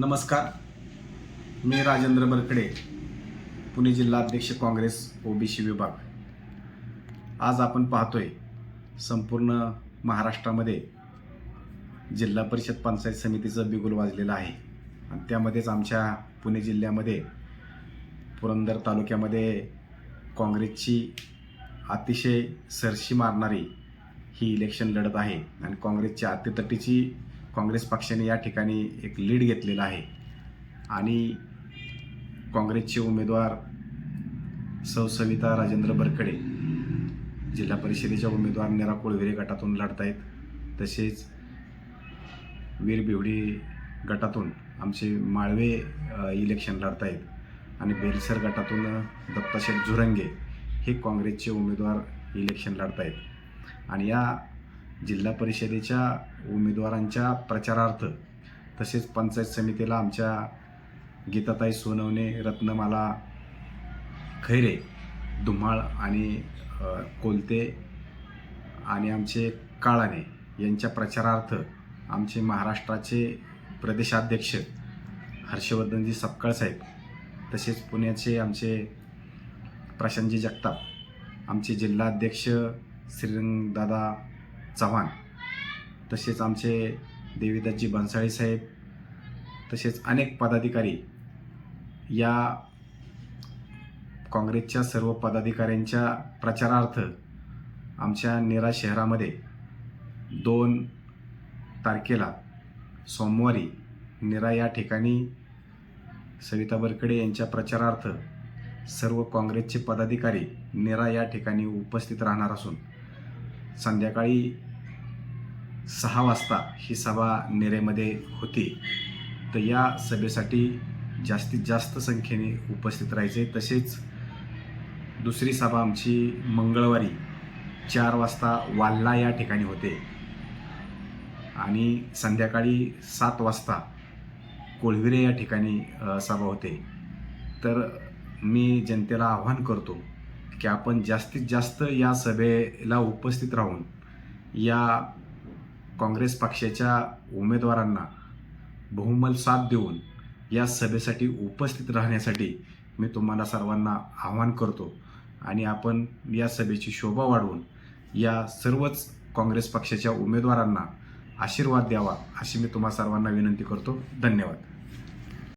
नमस्कार. मी राजेंद्र बरकडे पुणे जिल्हा अध्यक्ष काँग्रेस ओबीसी विभाग. आज आपण पाहतोय संपूर्ण महाराष्ट्रामध्ये जिल्हा परिषद पंचायत समितीचं बिगुल वाजलेलं आहे. आणि त्यामध्येच आमच्या पुणे जिल्ह्यामध्ये पुरंदर तालुक्यामध्ये काँग्रेसची अतिशय सरशी मारणारी ही इलेक्शन लढत आहे. आणि काँग्रेसच्या अतितटीची काँग्रेस पक्षाने या ठिकाणी एक लीड घेतलेला आहे. आणि काँग्रेसचे उमेदवार सौ सविता राजेंद्र बरकडे जिल्हा परिषदेच्या उमेदवार निरा कोळवेरे गटातून लढत आहेत तसेच वीर बिवडी गटातून आमचे माळवे इलेक्शन लढत आहेत आणि बेलसर गटातून दत्ताशेठ झुरंगे हे काँग्रेसचे उमेदवार इलेक्शन लढत आहेत आणि या जिल्हा परिषदेच्या उमेदवारांच्या प्रचारार्थ तसेच पंचायत समितीला आमच्या गीताताई सोनवणे रत्नमाला खैरे धुमाळ आणि कोलते आणि आमचे काळाने यांच्या प्रचारार्थ आमचे महाराष्ट्राचे प्रदेशाध्यक्ष हर्षवर्धनजी सपकाळ साहेब तसेच पुण्याचे आमचे प्रशांतजी जगताप आमचे जिल्हाध्यक्ष श्रीरंगदादा चव्हाण. तसेच आमचे देवीदासजी भन्साळी साहेब तसेच अनेक पदाधिकारी या काँग्रेसच्या सर्व पदाधिकाऱ्यांच्या प्रचारार्थ आमच्या नेरा शहरामध्ये दोन तारखेला सोमवारी निरा या ठिकाणी सविता बरकडे यांच्या प्रचारार्थ सर्व काँग्रेसचे पदाधिकारी निरा या ठिकाणी उपस्थित राहणार असून संध्याकाळी सहा वाजता ही सभा नेरेमध्ये होती. तर या सभेसाठी जास्तीत जास्त संख्येने उपस्थित राहायचे. तसेच दुसरी सभा आमची मंगळवारी चार वाजता वाल्ला या ठिकाणी होते. आणि संध्याकाळी सात वाजता कोळविरे या ठिकाणी सभा होते. तर मी जनतेला आव्हान करतो की आपण जास्तीत जास्त या सभेला उपस्थित राहून या काँग्रेस पक्षाच्या उमेदवारांना बहुमल साथ देऊन या सभेसाठी उपस्थित राहण्यासाठी मी तुम्हाला सर्वांना आव्हान करतो आणि आपण या सभेची शोभा वाढवून या सर्वच काँग्रेस पक्षाच्या उमेदवारांना आशीर्वाद द्यावा अशी मी तुम्हा सर्वांना विनंती करतो. धन्यवाद.